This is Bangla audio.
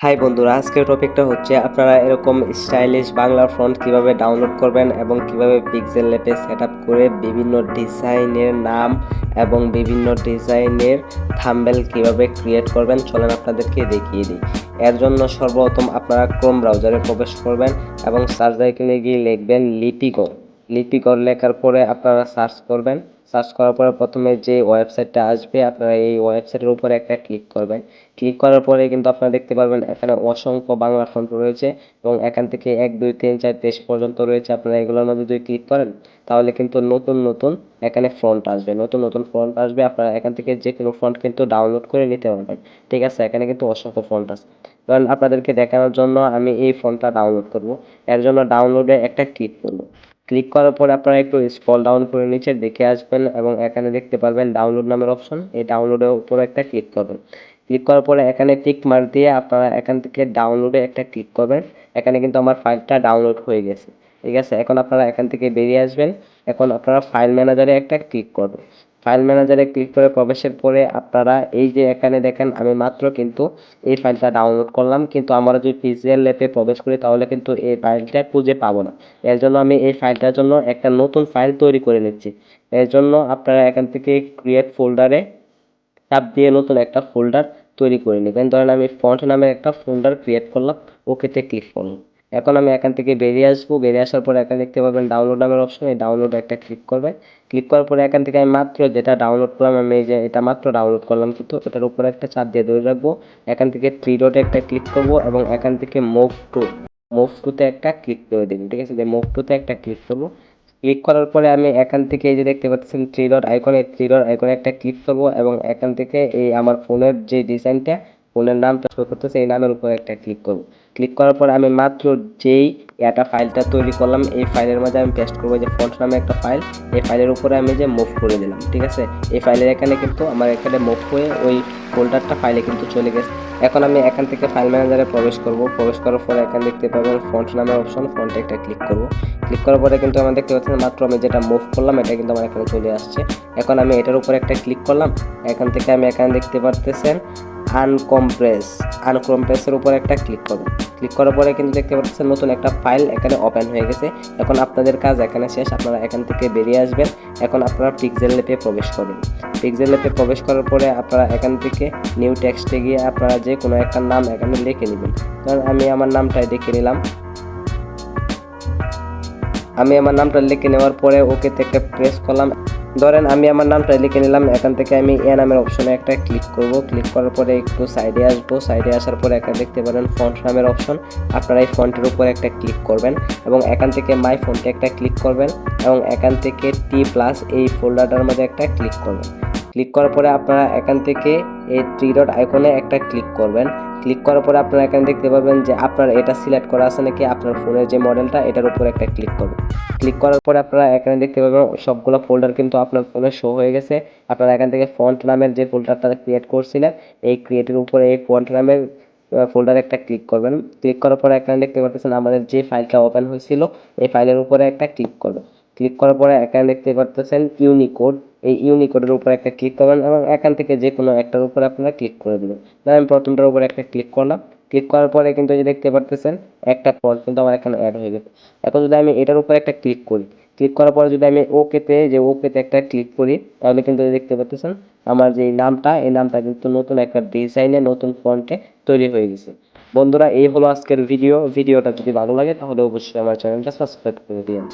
হাই বন্ধুরা, আজকের টপিকটা হচ্ছে আপনারা এরকম স্টাইলিশ বাংলা ফন্ট কীভাবে ডাউনলোড করবেন এবং কীভাবে পিক্সেল ল্যাপে সেট করে বিভিন্ন ডিজাইনের নাম এবং বিভিন্ন ডিজাইনের থাম্বেল কীভাবে ক্রিয়েট করবেন, চলেন আপনাদেরকে দেখিয়ে দিই। এর জন্য সর্বপ্রথম আপনারা ক্রোম ব্রাউজারে প্রবেশ করবেন এবং সার্চ গিয়ে লিখবেন লিপিকো লিপিকর লেখার পরে আপনারা সার্চ করবেন। সার্চ করার পরে প্রথমে যে ওয়েবসাইটটা আসবে, আপনারা এই ওয়েবসাইটের উপরে একটা ক্লিক করবেন। ক্লিক করার পরে কিন্তু আপনারা দেখতে পারবেন এখানে অসংখ্য বাংলা ফন্ট রয়েছে এবং এখান থেকে এক, দুই, তিন, চার, তেইশ পর্যন্ত রয়েছে। আপনারা এগুলোর মধ্যে যদি ক্লিক করেন, তাহলে কিন্তু নতুন নতুন এখানে ফ্রন্ট আসবে। নতুন নতুন ফ্রন্ট আসবে। আপনারা এখান থেকে যে কোনো ফ্রন্ট কিন্তু ডাউনলোড করে নিতে পারবেন। ঠিক আছে? এখানে কিন্তু অসংখ্য ফ্রন্ট আছে। কারণ আপনাদেরকে দেখানোর জন্য আমি এই ফোনটা ডাউনলোড করব। এর জন্য ডাউনলোডে একটা ক্লিক করব। ক্লিক করার পরে আপনারা একটু স্ক্রল ডাউন করে নিচে দেখে আসবেন এবং এখানে দেখতে পারবেন ডাউনলোড নামের অপশন এই ডাউনলোডের উপরে একটা ক্লিক করবেন। ক্লিক করার পরে এখানে টিক মার দিয়ে আপনারা এখান থেকে ডাউনলোডে একটা ক্লিক করবেন। এখানে কিন্তু আমার ফাইলটা ডাউনলোড হয়ে গেছে। ঠিক আছে? এখন আপনারা এখান থেকে বেরিয়ে আসবেন। এখন আপনারা ফাইল ম্যানেজারে একটা ক্লিক করবেন। ফাইল ম্যানেজারে ক্লিক করে প্রবেশের পরে আপনারা এই যে এখানে দেখেন, আমি মাত্র কিন্তু এই ফাইলটা ডাউনলোড করলাম। কিন্তু আমরা যদি পিজিএল ল্যাপে প্রবেশ করি, তাহলে কিন্তু এই ফাইলটা খুঁজে পাবো না। এর জন্য আমি এই ফাইলটার জন্য একটা নতুন ফাইল তৈরি করে নিচ্ছি। এর জন্য আপনারা এখান থেকে ক্রিয়েট ফোল্ডারে চাপ দিয়ে নতুন একটা ফোল্ডার তৈরি করে নেবেন। ধরেন আমি ফন্ট নামের একটা ফোল্ডার ক্রিয়েট করলাম ওকেতে ক্লিক করলাম। এখন আমি এখান থেকে বেরিয়ে আসব। বেরিয়ে আসার পরে এখানে দেখতে পাবেন ডাউনলোড নামের অপশন এই ডাউনলোড একটা ক্লিক করবেন। ক্লিক করার পরে এখান থেকে আমি মাত্র যেটা ডাউনলোড করলাম, আমি এই যে এটা মাত্র ডাউনলোড করলাম কিন্তু এটার উপরে একটা চাপ দিয়ে ধরে রাখব। এখান থেকে থ্রি ডটে একটা ক্লিক করব এবং এখান থেকে মুভ টু মুভ টুতে একটা ক্লিক করে দিন ঠিক আছে? যে মুভ টুতে একটা ক্লিক করব। ক্লিক করার পরে আমি এখান থেকে এই যে দেখতে পাচ্ছেন থ্রি ডট আইকনে থ্রি ডট আইকনে একটা ক্লিক করব এবং এখান থেকে এই আমার ফোনের যে ডিজাইনটা ফোনের নামটা শো করতেছে, এই নামের উপর একটা ক্লিক করব। ক্লিক করার পর আমি মাত্র যেই একটা ফাইলটা তৈরি করলাম, এই ফাইলের মধ্যে আমি পেস্ট করব যে ফন্ট নামে একটা ফাইল এই ফাইলের উপরে আমি যে মুভ করে দিলাম, ঠিক আছে? এই ফাইলের এখানে কিন্তু আমার এখানে মুভ হয়ে ওই ফোল্ডারটা ফাইলে কিন্তু চলে গেছে। এখন আমি এখান থেকে ফাইল ম্যানেজারে প্রবেশ করব। প্রবেশ করার পরে এখানে দেখতে পাবেন ফন্ট নামের অপশন ফন্টে একটা ক্লিক করব। ক্লিক করার পরে কিন্তু আমার দেখতে পাচ্ছেন মাত্র আমি যেটা মুভ করলাম, এটা কিন্তু আমার এখানে চলে আসছে। এখন আমি এটার উপরে একটা ক্লিক করলাম, এখান থেকে আমি এখানে দেখতে পারতেছেন আনকম্প্রেস আনকম্প্রেসের উপর একটা ক্লিক করব। ক্লিক করার পরে কিন্তু দেখতে পাচ্ছেন নতুন একটা ফাইল এখানে ওপেন হয়ে গেছে। এখন আপনাদের কাজ এখানে শেষ, আপনারা এখান থেকে বেরিয়ে আসবেন। এখন আপনারা পিক্সেল ল্যাপে প্রবেশ করবেন পিক্সেল ল্যাপে প্রবেশ করার পরে আপনারা এখান থেকে নিউ টেক্সটে গিয়ে আপনারা যে কোনো একটা নাম এখানে লিখে নেবেন। কারণ আমি আমার নামটাই লিখে নিলাম। আমি আমার নামটা লিখে নেওয়ার পরে ওকে থেকে প্রেস করলাম। ধরেন আমি আমার নামটা লিখে নিলাম, এখান থেকে আমি এ নামের অপশনে একটা ক্লিক করব। ক্লিক করার পরে একটু সাইডে আসব। সাইডে আসার পরে এখানে দেখতে পারেন ফন্ট নামের অপশন আপনারা এই ফন্টের উপর একটা ক্লিক করবেন এবং এখান থেকে মাই ফন্টে একটা ক্লিক করবেন এবং এখান থেকে টি প্লাস এই ফোল্ডারটার মধ্যে একটা ক্লিক করবেন। ক্লিক করার পরে আপনারা এখান থেকে এই থ্রি ডট আইকনে একটা ক্লিক করবেন। ক্লিক করার পরে আপনারা এখানে দেখতে পাবেন যে আপনার এটা সিলেক্ট করা আছে নাকি আপনার ফোনের যে মডেলটা, এটার উপর একটা ক্লিক করবেন ক্লিক করার পরে আপনারা এখানে দেখতে পাবেন সবগুলো ফোল্ডার কিন্তু আপনার ফোনে শো হয়ে গেছে। আপনারা এখান থেকে ফন্ট নামের যে ফোল্ডারটা ক্রিয়েট করছিলেন, এই ক্রিয়েটের উপরে এই ফন্ট নামের ফোল্ডারে একটা ক্লিক করবেন। ক্লিক করার পরে এখানে দেখতে পাচ্ছেন আমাদের যে ফাইলটা ওপেন হয়েছিল, এই ফাইলের উপরে একটা ক্লিক করবেন। ক্লিক করার পরে এখানে দেখতে পাচ্ছেন ইউনিকোড এই ইউনিকোডের উপর একটা ক্লিক করবেন এবং এখান থেকে যে কোনো একটার উপরে আপনারা ক্লিক করে দেবেন। আমি প্রথমটার উপরে একটা ক্লিক করলাম। ক্লিক করার পরে কিন্তু এই দেখতে পারতেছেন, একটা পর কিন্তু আমার এখানে অ্যাড হয়ে গেছে। এখন যদি আমি এটার উপরে একটা ক্লিক করি ক্লিক করার পরে যদি আমি ওকেতে যে ওকেতে একটা ক্লিক করি, তাহলে কিন্তু দেখতে পাচ্ছেন আমার যে নামটা, এই নামটা কিন্তু নতুন একটা ডিজাইনে নতুন ফন্টে তৈরি হয়ে গেছে। বন্ধুরা, এই হলো আজকের ভিডিও ভিডিওটা যদি ভালো লাগে, তাহলে অবশ্যই আমার চ্যানেলটা সাবস্ক্রাইব করে দিন